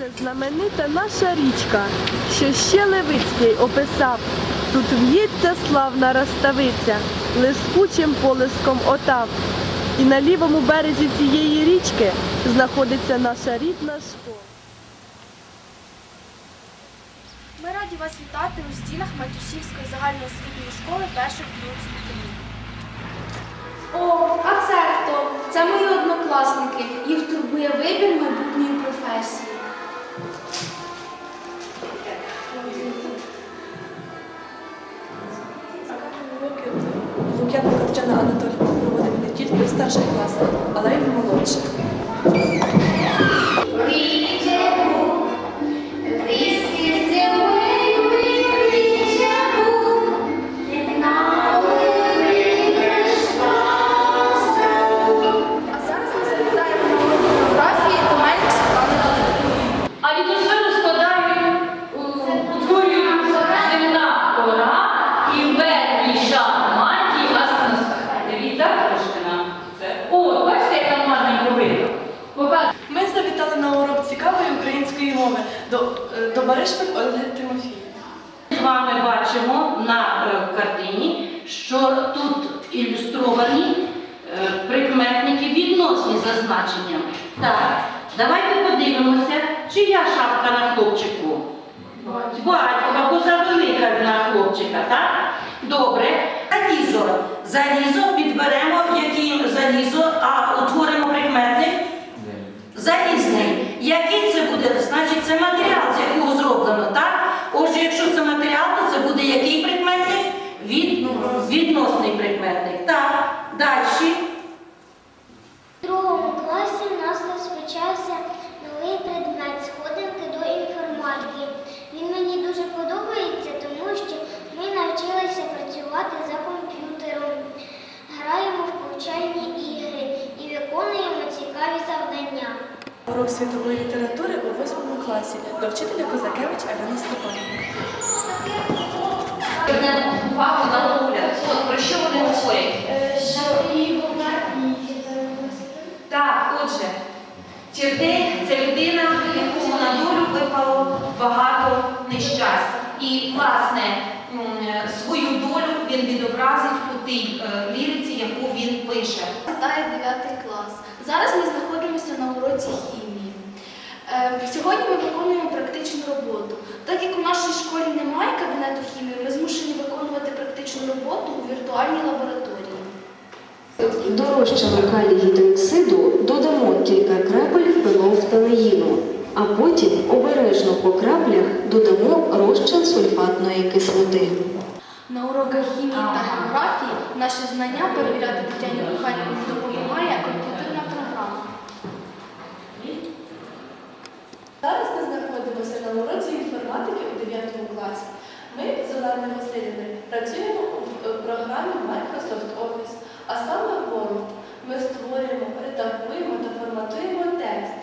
Це знаменита наша річка, що ще Левицький описав. Тут в'ється славна роставиця, лискучим полиском отав. І на лівому березі цієї річки знаходиться наша рідна школа. Ми раді вас вітати у стінах Матюшівської загальноосвітньої школи перших двох ступенів. О, а це хто? Це мої однокласники. Їх турбує вибір Лук'янко Кравчана Анатолійовна проводить не тільки в старших класах, але й в молодших. До Баришпиль Ольги Тимофіївни. З вами бачимо на е, картині, що тут ілюстровані е, прикметники відносні за значенням. Так, давайте подивимося, чия шапка на хлопчику. Батькова, бо завелика на хлопчика, так? Добре. Залізо. Залізо підберемо, який залізо, а утворимо прикметник. Залізний. Який це буде? Значить, це матеріал, з якого зроблено, так? Отже, якщо це матеріал, то це буде який прикметник? Від... Відносний прикметник. Так. Далі. У другому класі в нас розпочався новий предмет сходинки до інформатики. Він мені дуже подобається, тому що ми навчилися працювати за комп'ютером, граємо в повчальні ігри і виконуємо цікаві завдання. Урок світової літератури у 8 класі до вчителя Козакевич Альони Степанівни. Увагу на погляд. От про що вони говорять? Так, отже, Чердей це людина, якому на долю випало багато нещасть. І, власне, свою долю він відобразить у тій е, ліриці, яку він пише. Вітає 9 клас. Зараз ми знаходимося на уроці хімії. Е, Сьогодні ми виконуємо практичну роботу. Так як у нашій школі немає кабінету хімії, ми змушені виконувати практичну роботу у віртуальній лабораторії. До розчину калій гідроксиду додамо кілька крапель фенолфталеїну, а потім обережно по краплях додамо розчин сульфатної кислоти. На уроках хімії та географії наші знання перевіряти Тетяні Михайлівні Олени Васильівни, працюємо е, в програмі Microsoft Office, а саме Word. Ми створюємо, редагуємо та форматуємо текст.